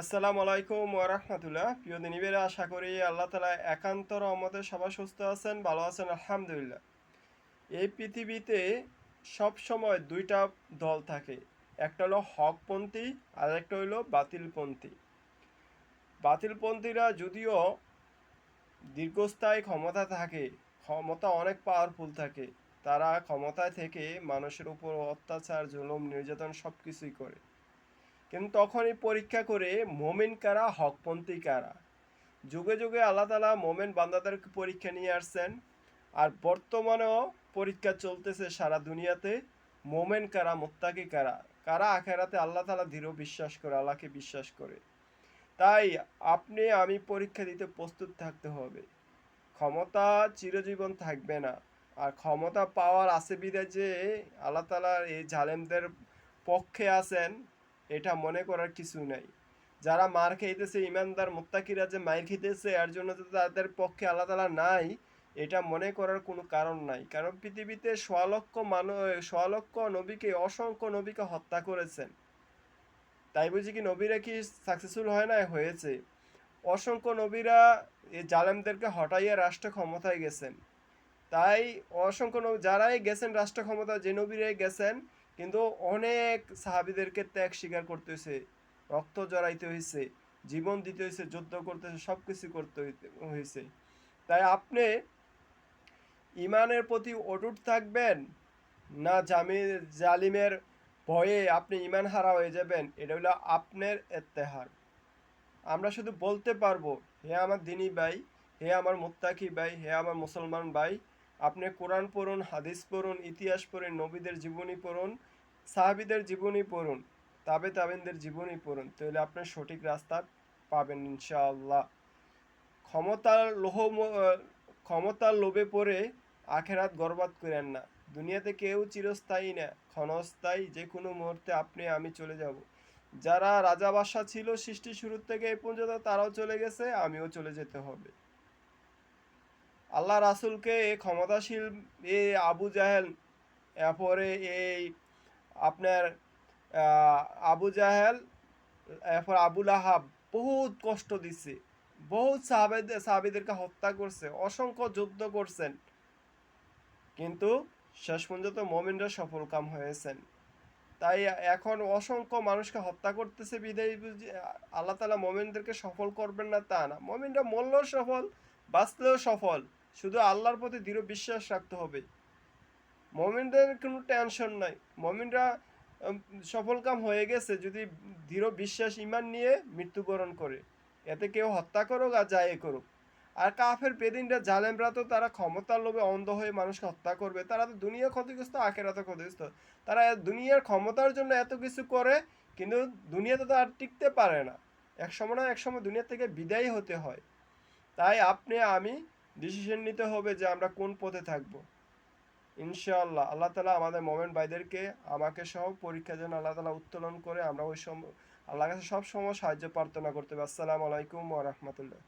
আসসালামু আলাইকুম ওরহমতুল্লাহ প্রিয় দিনীবেরা, আশা করি আল্লাহ তালা একান্ত রহমতে সবাই সুস্থ আছেন, ভালো আছেন, আলহামদুলিল্লাহ। এই পৃথিবীতে সব সময় দুইটা দল থাকে। একটা হলো হকপন্থী আর একটা হলো বাতিলপন্থী। বাতিলপন্থীরা যদিও দীর্ঘস্থায়ী ক্ষমতা থাকে, ক্ষমতা অনেক পাওয়ারফুল থাকে, তারা ক্ষমতায় থেকে মানুষের উপর অত্যাচার, জুলুম, নির্যাতন সব কিছুই করে। কিন্তু তখনই পরীক্ষা করে মোমেন কারা, হকপন্থী কারা? যুগে যুগে আল্লাহ তালা মোমেন বান্দাদেরকে পরীক্ষা নিয়ে আসছেন। আর বর্তমানেও পরীক্ষা চলতেছে সারা দুনিয়াতে, মোমেন কারা, মোত্তাকি কারা? কারা আখেরাতে আল্লাহ তালা দৃঢ় বিশ্বাস করে, আল্লাহকে বিশ্বাস করে? তাই আপনি, আমি পরীক্ষা দিতে প্রস্তুত থাকতে হবে। ক্ষমতা চিরজীবন থাকবে না। আর ক্ষমতা পাওয়ার আছে বিধায় যে আল্লাহ তালার এই জালেমদের পক্ষে আছেন এটা মনে করার কিছু নাই। যারা মার খাইতেছে, ইমানদার মোত্তাকিরা যে মার খেতেছে এর জন্য তো তাদের পক্ষে আল্লাহ তালা নাই, এটা মনে করার কোনো কারণ নাই। কারণ পৃথিবীতে সোয়ালক্ষ মানুষ সোয়ালক্ষ নবীকে, অসংখ্য নবীকে হত্যা করেছেন। তাই বুঝি কি নবীরা কি সাকসেসফুল হয় না হয়েছে। অসংখ্য নবীরা এই জালেমদেরকে হটাইয়া রাষ্ট্র ক্ষমতায় গেছেন। তাই অসংখ্য যারাই গেছেন রাষ্ট্র ক্ষমতা যে নবীরাই গেছেন কিন্তু অনেক সাহাবিদেরকে ত্যাগ স্বীকার করতে হয়েছে, রক্ত জড়াইতে হয়েছে, জীবন দিতে হয়েছে, যুদ্ধ করতে হয়েছে সব কিছু করতে হয়েছে। তাই আপনি ইমানের প্রতি অটুট থাকবেন না জামি, জালিমের ভয়ে আপনি ইমান হারা হয়ে যাবেন, এটা হলো আপনার এত্তেহার আমরা শুধু বলতে পারব, হে আমার দিনী ভাই, হে আমার মোত্তাকি ভাই, হে আমার মুসলমান ভাই আপনি কোরআন পড়ুন, হাদিস পড়ুন, ইতিহাস পড়ুন, নবীদের জীবনী পড়ুন, সাহাবিদের জীবনী পড়ুন, তাবে তাবেনদের জীবনী পড়ুন, তাহলে আপনি সঠিক রাস্তা পাবেন ইনশাআল্লাহ। ক্ষমতার লোহ ক্ষমতার লোভে পড়ে আখেরাত গর্বাত করেন না। দুনিয়াতে কেউ চিরস্থায়ী না, ক্ষণস্থায়ী যে কোনো মুহূর্তে আপনি, আমি চলে যাব। যারা রাজা বাদশাহ ছিল সৃষ্টি শুরুর থেকে এই পর্যন্ত তারাও চলে গেছে, আমিও চলে যেতে হবে। আল্লাহ রাসুলকে এই ক্ষমতাশীল এ আবু জাহেল, এরপরে এই আপনার আবু জাহেল, এরপর আবুল আহাব বহুত কষ্ট দিছে। বহুত সাহাবেদের সাহাবিদেরকে হত্যা করছে, অসংখ্য যুদ্ধ করছেন। কিন্তু শেষ পর্যন্ত মমিনরা সফল কাম হয়েছেন। তাই এখন অসংখ্য মানুষকে হত্যা করতেছে বিদায় বুঝি, আল্লাহ তালা মমিনদেরকে সফল করবেন না তা না। মমিনরা মরলেও সফল, বাঁচলেও সফল। শুধু আল্লাহর প্রতি দৃঢ় বিশ্বাস রাখতে হবে। মমিনদের কোনো টেনশন নাই। মমিনরা উম, সফল কাম হয়ে গেছে যদি দৃঢ় বিশ্বাস ইমান নিয়ে মৃত্যুবরণ করে। এতে কেউ হত্যা করুক আর যাই করুক। আর কাফের বেদিনরা জালেমরা তো তারা ক্ষমতার লোভে অন্ধ হয়ে মানুষকে হত্যা করবে। তারা তো দুনিয়া ক্ষতিগ্রস্ত আখেরাতে ক্ষতিগ্রস্ত। তারা দুনিয়ার ক্ষমতার জন্য এত কিছু করে কিন্তু দুনিয়াতে তো আর টিকতে পারে না। এক সময় না এক সময় দুনিয়া থেকে বিদায়ী হতে হয়। তাই আপনি আমি ডিসিশন নিতে হবে যে আমরা কোন পথে থাকব। ইনশাআল্লাহ, আল্লাহ তালা আমাদের মোমেন্ট ভাইদেরকে, আমাকে সহ পরীক্ষার জন্য আল্লাহ তালা উত্তোলন করে, আমরা ওই সম আল্লাহ কাছে সব সময় সাহায্য প্রার্থনা করতে হবে। আসসালামু আলাইকুম ওয়া রাহমাতুল্লাহ।